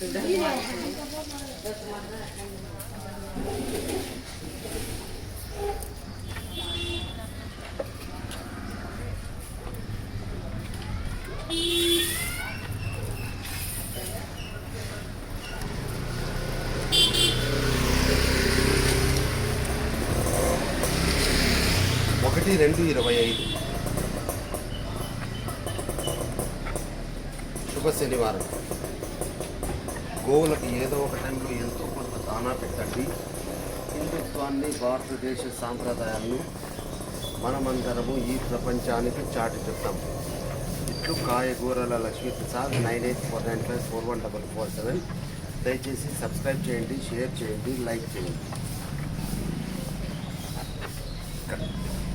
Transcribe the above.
ఒకటి రెండు ఇరవై ఐదు. శుభ శనివారం. గోవులకు ఏదో ఒక టైంలో ఎంతో కొంత దానా పెట్టండి. హిందుత్వాన్ని భారతదేశ సాంప్రదాయాలను మనమందరము ఈ ప్రపంచానికి చాటి చెప్తాం. ఇట్లు కాయగూరల Lakshmi Prasad nine eight four nine five four one double four seven. దయచేసి సబ్స్క్రైబ్ చేయండి షేర్ చేయండి లైక్ చేయండి.